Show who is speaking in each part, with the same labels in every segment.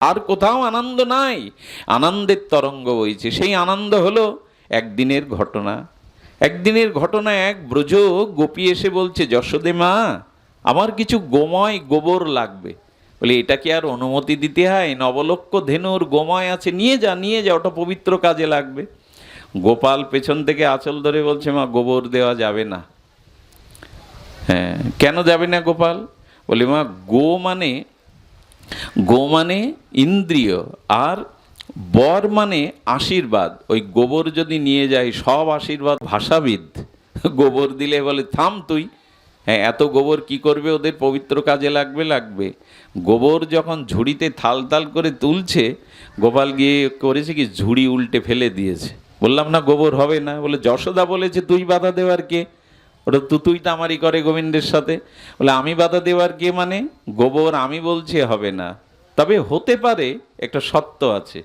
Speaker 1: আর কোথাও আনন্দ নাই। আনন্দের তরঙ্গ বইছে। সেই আনন্দ হলো একদিনের ঘটনা। একদিনের ঘটনা এক ব্রজ গোপী এসে বলছে, যশোদে মা, আমার কিছু গোময় গোবর লাগবে। বলে, এটা কি আর অনুমতি দিতে হয়? নবলক্ষ ধেনুর গোময় আছে। নিয়ে যা নিয়ে যা, ওটা পবিত্র কাজে লাগবে। গোপাল পেছন থেকে আঁচল ধরে বলছে, মা, গোবর দেওয়া যাবে না। হ্যাঁ কেন যাবে না গোপাল? বলে, মা, গো মানে গো মানে ইন্দ্রিয় আর বর মানে আশীর্বাদ। ওই গোবর যদি নিয়ে যায় সব আশীর্বাদ ভাষাবিদ। গোবর দিলে বলে, থাম তুই। হ্যাঁ এত গোবর কি করবে? ওদের পবিত্র কাজে লাগবে লাগবে। গোবর যখন ঝুড়িতে থাল তাল করে তুলছে, গোপাল গিয়ে করেছে কি? ঝুড়ি উল্টে ফেলে দিয়েছে। বললাম, না, গোবর হবে না। বলে, যশোদা বলেছে, তুই বাধা দেওয়ার কে। ওটা তুই তামারি করে গোবিন্দের সাথে। বলে, আমি বাধা দেওয়ার কে মানে? গোবর আমি বলছি, হবে না। তবে হতে পারে, একটা সত্য আছে।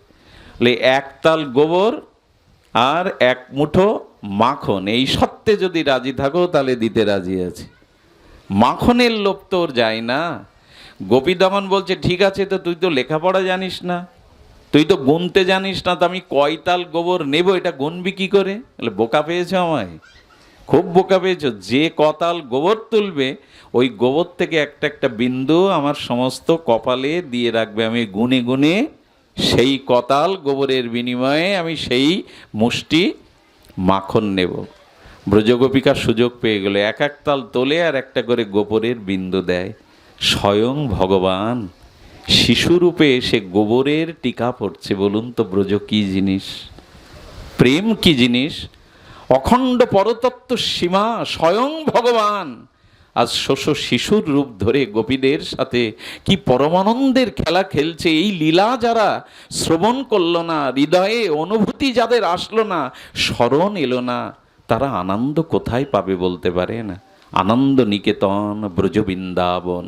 Speaker 1: বলে একতাল গোবর আর এক মুঠো মাখন। এই সত্যে যদি রাজি থাকো, তাহলে দিতে রাজি আছে। মাখনের লোভ তোর যায় না। গোপী তখন বলছে, ঠিক আছে তো, তুই তো লেখাপড়া জানিস না। তুই তো গুনতে জানিস না, তো আমি কয়তাল গোবর নেব, এটা গুনবি কি করে? বোকা পেয়েছ আমায়। খুব বোকা পেয়েছ। যে কতাল গোবর তুলবে, ওই গোবর থেকে একটা একটা বিন্দু আমার সমস্ত কপালে দিয়ে রাখবে। আমি গুনে গুনে সেই কতাল গোবরের বিনিময়ে আমি সেই মুষ্টি মাখন নেব। ব্রজগোপিকার সুযোগ পেয়ে গেল। এক এক তাল তোলে আর একটা করে গোবরের বিন্দু দেয়। স্বয়ং ভগবান, শিশুরূপে সে গোবরের টিকা পড়ছে। বলুন তো ব্রজ কি জিনিস? প্রেম কি জিনিস? অখণ্ড পরতত্ত্ব সীমা স্বয়ং ভগবান। আজ শোষ শিশুর রূপ ধরে গোপীদের সাথে কি পরমানন্দের খেলা খেলছে এই লীলা যারা শ্রবণ করল না, হৃদয়ে অনুভূতি যাদের আসলো না, স্মরণ এলো না, তারা আনন্দ কোথায় পাবে বলতে পারে না আনন্দ নিকেতন ব্রজবৃন্দাবন।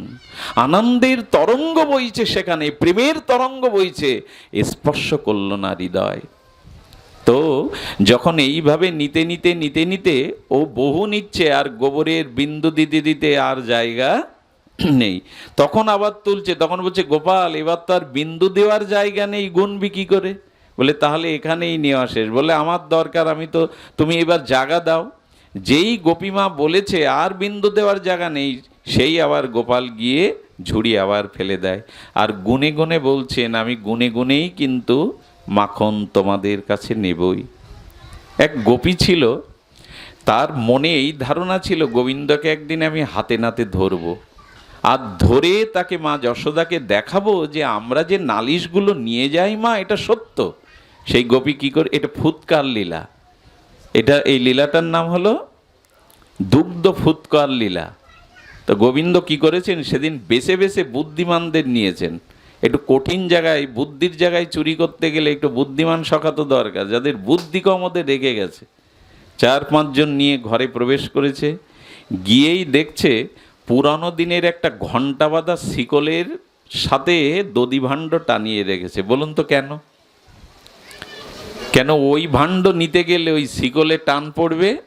Speaker 1: আনন্দের তরঙ্গ বইছে সেখানে, প্রেমের তরঙ্গ বইছে স্পর্শ করল না হৃদয়। তো যখন এইভাবে নিতে নিতে নিতে নিতে, ও বহু নিচ্ছে আর গোবরের বিন্দু দিতে দিতে আর জায়গা নেই। তখন আবার তুলছে, তখন বলছে, গোপাল, এবার তো আর বিন্দু দেওয়ার জায়গা নেই, গুনবি কি করে? বলে, তাহলে এখানেই নেওয়া শেষ। বলে, আমার দরকার, আমি তো, তুমি এবার জায়গা দাও। যেই গোপীমা বলেছে, আর বিন্দু দেওয়ার জায়গা নেই, সেই আবার গোপাল গিয়ে ঝুড়ি আবার ফেলে দেয়। আর গুনে গুনে বলছেন, আমি গুনে, গুনেই কিন্তু মাখন তোমাদের কাছে নেবই। এক গোপী ছিল, তার মনে এই ধারণা ছিল, গোবিন্দকে একদিন আমি হাতে নাতে ধরবো। আর ধরে তাকে মা যশোদাকে দেখাবো যে আমরা যে নালিশগুলো নিয়ে যাই মা, এটা সত্য। সেই গোপী কী করে, এটা ফুৎকার লীলা। এটা, এই লীলাটার নাম হলো দুগ্ধ ফুৎকার লীলা। তো গোবিন্দ কি করেছেন, সেদিন বেছে বেছে বুদ্ধিমানদের নিয়েছেন। একটু কঠিন জায়গায়, বুদ্ধির জায়গায় চুরি করতে গেলে একটু বুদ্ধিমান সখা তো দরকার। যাদের বুদ্ধি কমতে রেগে গেছে। চার পাঁচজন নিয়ে ঘরে প্রবেশ করেছে। গিয়েই দেখছে পুরানো দিনের একটা ঘণ্টা বাঁধা শিকলের সাথে দধি ভাণ্ড টানিয়ে রেখেছে। বলুন তো কেন? কেন ওই ভাণ্ড নিতে গেলে ওই শিকলে টান পড়বে?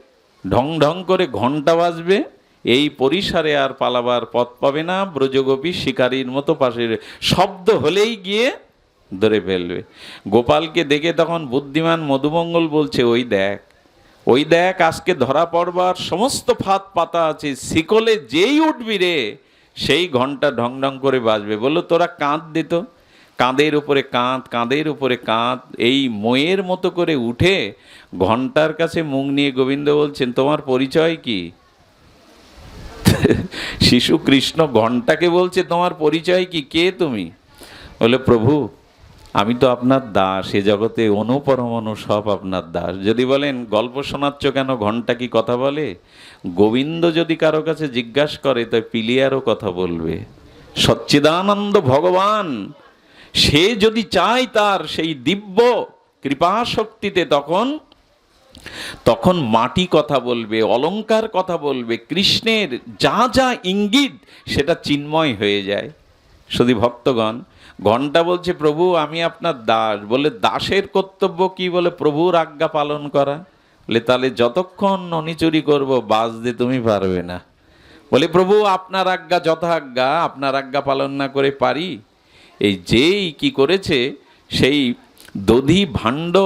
Speaker 1: ঢং ঢং করে ঘণ্টা বাজবে? এই পরিসরে আর পালাবার পথ পাবে না, ব্রজগোপী শিকারীর মতো পাশে শব্দ হলেই গিয়ে ধরে ফেলবে। গোপালকে দেখে তখন বুদ্ধিমান মধুমঙ্গল বলছে, ওই দেখ ওই দেখ, আজকে ধরা পড়বার সমস্ত ফাঁদ পাতা আছে, শিকলে যেই উঠবি রে, সেই ঘণ্টা ঢং ঢং করে বাজবে। বলল, তোরা কাঁধ দিত কাঁধের উপরে কাঁধ কাঁধের উপরে কাঁধ এই ময়ের মতো করে উঠে ঘণ্টার কাছে মুখ নিয়ে গোবিন্দ বলছেন, তোমার পরিচয় কি? শিশু কৃষ্ণ ঘন্টাকে বলছে, তোমার পরিচয় কি? কে তুমি? বলে, প্রভু, আমি তো আপনার দাস। এ জগতে অনুপরমাণু সব আপনার দাস। যদি বলেন, গল্প শোনাচ্ছ কেন? ঘণ্টা কি কথা বলে? গোবিন্দ যদি কারও কাছে জিজ্ঞাসা করে তাই পিলিয়ারও কথা বলবে। সচ্চিদানন্দ ভগবান, সে যদি চায় তার সেই দিব্য কৃপা শক্তিতে তখন তখন মাটি কথা বলবে অলংকার কথা বলবে, কৃষ্ণের যা যা ইঙ্গিত সেটা চিন্ময় হয়ে যায়। শুধু ভক্তগণ ঘণ্টা বলছে, প্রভু, আমি আপনার দাস। বলে, দাসের কর্তব্য কি? বলে, প্রভুর আজ্ঞা পালন করা। বলে, তাহলে যতক্ষণ ননিচুরি করব বাজতে তুমি পারবে না। বলে, প্রভু, আপনার আজ্ঞা যথাজ্ঞা, আপনার আজ্ঞা পালন না করে পারি। এই যেই কি করেছে, সেই দধি ভাণ্ড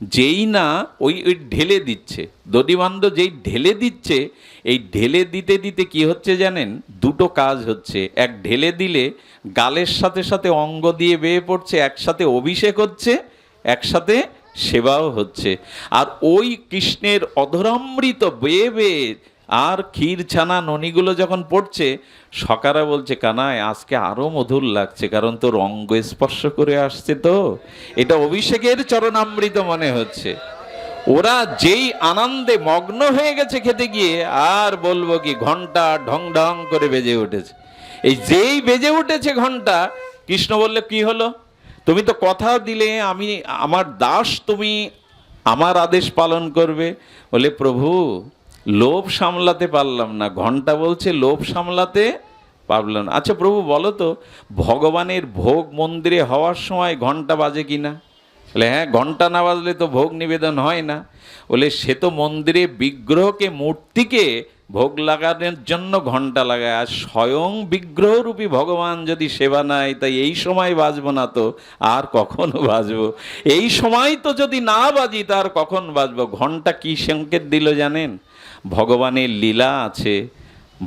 Speaker 1: যেই না ওই ওই ঢেলে দিচ্ছে। দদিবান্ধ যেই ঢেলে দিচ্ছে, এই ঢেলে দিতে দিতে কি হচ্ছে জানেন? দুটো কাজ হচ্ছে। এক ঢেলে দিলে গালের সাথে সাথে অঙ্গ দিয়ে বেয়ে পড়ছে, একসাথে অভিষেক হচ্ছে, একসাথে সেবাও হচ্ছে। আর ওই কৃষ্ণের অধরামৃত বেয়ে বেয়ে আর ক্ষীর ছানা ননিগুলো যখন পড়ছে, সকারা বলছে কানায় আজকে আরও মধুর লাগছে, কারণ তোর অঙ্গ স্পর্শ করে আসছে তো। এটা অভিষেকের চরণামৃত মনে হচ্ছে। ওরা যেই আনন্দে মগ্ন হয়ে গেছে খেতে গিয়ে, আর বলব কি, ঘণ্টা ঢং ঢং করে বেজে উঠেছে। এই যেই বেজে উঠেছে ঘণ্টা, কৃষ্ণ বললে, কি হলো? তুমি তো কথা দিলে, আমি, আমার দাস তুমি, আমার আদেশ পালন করবে। বলে, প্রভু লোভ সামলাতে পারলাম না। ঘণ্টা বলছে, লোভ সামলাতে পারলাম না। আচ্ছা প্রভু, বলো তো, ভগবানের ভোগ মন্দিরে হওয়ার সময় ঘণ্টা বাজে কিনা? বলে হ্যাঁ ঘণ্টা না বাজলে তো ভোগ নিবেদন হয় না। বলে, সে তো মন্দিরে বিগ্রহকে, মূর্তিকে ভোগ লাগানোর জন্য ঘণ্টা লাগায়। আর স্বয়ং বিগ্রহরূপী ভগবান যদি সেবা নেয়, তাই এই সময় বাজবো না তো, আর কখন বাজবো? এই সময় তো যদি না বাজি, তার কখন বাজবো? ঘণ্টা কি সংকেত দিল জানেন? ভগবানের লীলা আছে,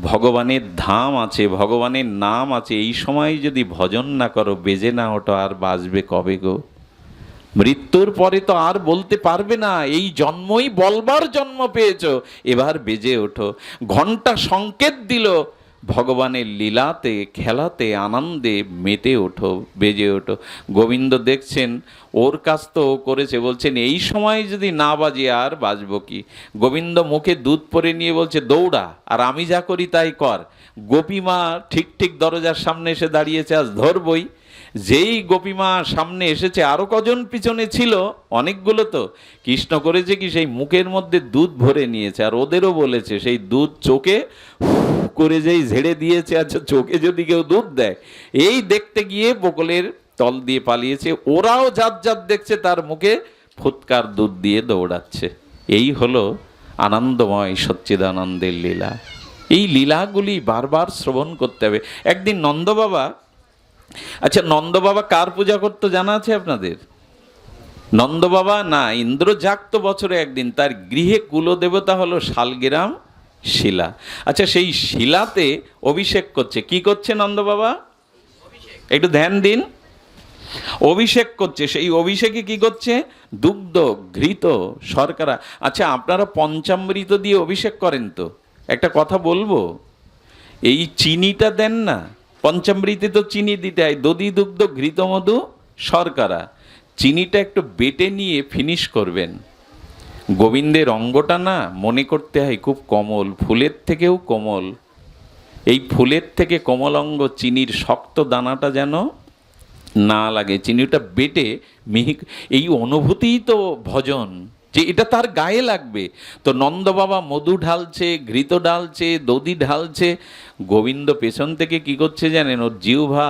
Speaker 1: ভগবানের ধাম আছে, ভগবানের নাম আছে, এই সময় যদি ভজন না করো, বেজে না ওটা আর বাজবে কবে গো? মৃত্যুর পরে তো আর বলতে পারবে না, এই জন্মই বলবার জন্ম পেয়েছ, এবার বেজে ওঠো। ঘণ্টা সংকেত দিল ভগবানের লীলাতে, খেলাতে, আনন্দে মেতে ওঠো, বেজে ওঠো। গোবিন্দ দেখছেন, ওর কাজ তো করেছে, বলছেন, এই সময় যদি না বাজে আর বাজব কি? গোবিন্দ মুখে দুধ পরে নিয়ে বলছে, দৌড়া, আর আমি যা করি তাই কর। গোপীমা ঠিক ঠিক দরজার সামনে এসে দাঁড়িয়েছে, আজ ধরবই। যেই গোপীমা সামনে এসেছে আরও কজন পিছনে ছিল, অনেকগুলো তো। কৃষ্ণ করেছে কি, সেই মুখের মধ্যে দুধ ভরে নিয়েছে, আর ওদেরও বলেছে, সেই দুধ চোখে করে যেই ঝেড়ে দিয়েছে আচ্ছা চোখে যদি কেউ দুধ দেয়, এই দেখতে গিয়ে বকলের তল দিয়ে পালিয়েছে। ওরাও জাত জাত দেখছে, তার মুখে ফুৎকার দুধ দিয়ে দৌড়াচ্ছে। এই হলো আনন্দময় সচ্চিদানন্দের লীলা। এই লীলাগুলি বারবার শ্রবণ করতে হবে। একদিন নন্দ বাবা আচ্ছা নন্দ বাবা কার পূজা করতো জানা আছে আপনাদের? নন্দ বাবা না ইন্দ্র জাগত বছরে একদিন তার গৃহে কুলদেবতা হলো শালগ্রাম শিলা। আচ্ছা সেই শিলাতে অভিষেক করছে। কি করছে নন্দ বাবা? একটু ধ্যান দিন। অভিষেক করছে। সেই অভিষেকে কি করছে? দুগ্ধ ঘৃত শর্করা। আচ্ছা আপনারা পঞ্চামৃত দিয়ে অভিষেক করেন তো। একটা কথা বলব? এই চিনিটা দেন না। পঞ্চামৃতে তো চিনি দিতে হয়। দধি দুগ্ধ ঘৃত মধু শর্করা। চিনিটা একটু বেটে নিয়ে ফিনিশ করবেন। গোবিন্দের অঙ্গটা না মনে করতে হয় খুব কমল, ফুলের থেকেও কোমল। এই ফুলের থেকে কোমল অঙ্গ চিনির শক্ত দানাটা যেন না লাগে, চিনিটা বেটে মিহি এই অনুভূতিই তো ভজন, যে এটা তার গায়ে লাগবে। তো নন্দ বাবা মধু ঢালছে, ঘৃত ঢালছে, দধি ঢালছে। গোবিন্দ পেছন থেকে কি করছে জানেন? ওর জিহ্বা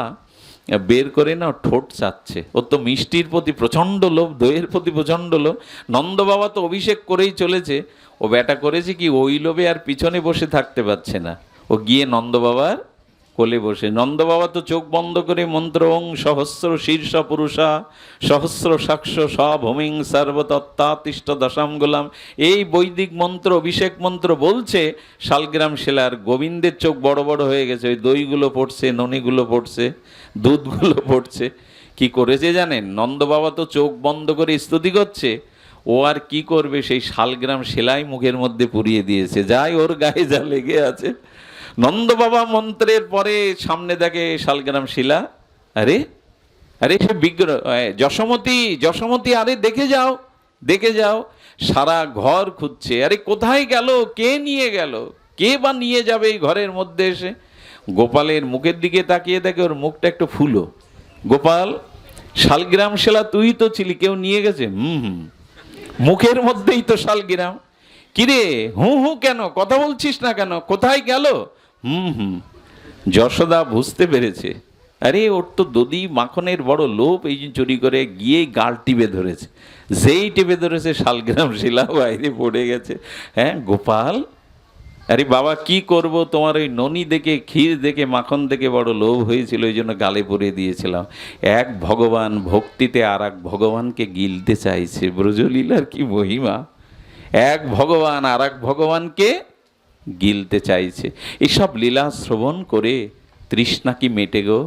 Speaker 1: বের করে না ঠোঁট চাচ্ছে। ও তো মিষ্টির প্রতি প্রচণ্ড লোভ, দইয়ের প্রতি প্রচণ্ড লোভ। নন্দবাবা তো অভিষেক করেই চলেছে। ও ব্যাটা করেছে কি, ওই লোভে আর পিছনে বসে থাকতে পারছে না। ও গিয়ে নন্দ বাবার কোলে বসে। নন্দ বাবা তো চোখ বন্ধ করে মন্ত্র ওং সহস্র শীর্ষ পুরুষা, সহস্র সাক্ষ সভূমিং সর্বতত্তাতিষ্ঠ দশাম গোলাম। এই বৈদিক মন্ত্র, অভিষেক মন্ত্র বলছে, শালগ্রাম শিলার গোবিন্দের চোখ বড় বড় হয়ে গেছে, ওই দইগুলো পড়ছে, ননিগুলো পড়ছে, দুধগুলো পড়ছে। কি করেছে জানেন? নন্দ বাবা তো চোখ বন্ধ করে স্তুতি করছে, ও আর কি করবে সেই শালগ্রাম সেলাই মুখের মধ্যে পুড়িয়ে দিয়েছে। যাই ওর গায়ে যা লেগে আছে নন্দ বাবা মন্ত্রের পরে সামনে দেখে শালগ্রাম শিলা। আরে আরে সে বিগ্রহ যশোমতী যশোমতী, আরে দেখে যাও দেখে যাও, সারা ঘর খুঁজছে। আরে কোথায় গেল? কে নিয়ে গেল? কে বা নিয়ে যাবে এই ঘরের মধ্যে এসে? গোপালের মুখের দিকে তাকিয়ে দেখে ওর মুখটা একটু ফুলো। গোপাল, শালগ্রাম শিলা, তুই তো ছিলি, কেউ নিয়ে গেছে? হুম হুম। মুখের মধ্যেই তো শালগ্রাম। কিরে, হু হু কেন? কথা বলছিস না কেন? কোথায় গেল? হুম হুম। যশোদা বুঝতে পেরেছে। আরে, ওর তো দদি মাখনের বড় লোভ, এই চুরি করে গিয়ে গাল টিপে ধরেছে। যেই টিপে ধরেছে, শালগ্রাম শিলা বাইরে পড়ে গেছে। হ্যাঁ গোপাল? আরে বাবা, কি করব? তোমার ওই ননি দেখে, ক্ষীর দেখে, মাখন দেখে বড় লোভ হয়েছিল ওই জন্য গালে পরে দিয়েছিলাম। এক ভগবান ভক্তিতে আর এক ভগবানকে গিলতে চাইছে। ব্রজলীলার কি মহিমা? এক ভগবান আর এক ভগবানকে গিলতে চাইছে। এসব লীলা শ্রবণ করে তৃষ্ণা কি মেটে গো?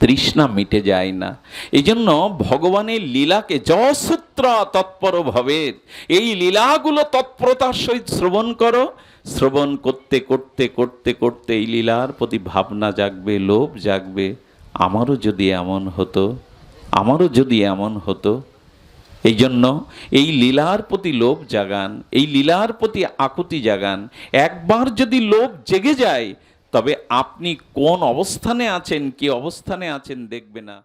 Speaker 1: তৃষ্ণা মিটে যায় না। এই জন্য ভগবানের লীলাকে যসূত্র তৎপর ভবের এই লীলাগুলো তৎপরতার সহিত শ্রবণ করো। শ্রবণ করতে করতে করতে করতে এই লীলার প্রতি ভাবনা জাগবে, লোভ জাগবে। আমারও যদি এমন হতো, আমারও যদি এমন হতো এই জন্য এই লীলার প্রতি লোভ জাগান, এই লীলার প্রতি আকুতি জাগান। একবার যদি লোভ জেগে যায়, তবে আপনি কোন অবস্থানে আছেন, কি অবস্থানে আছেন দেখবে না।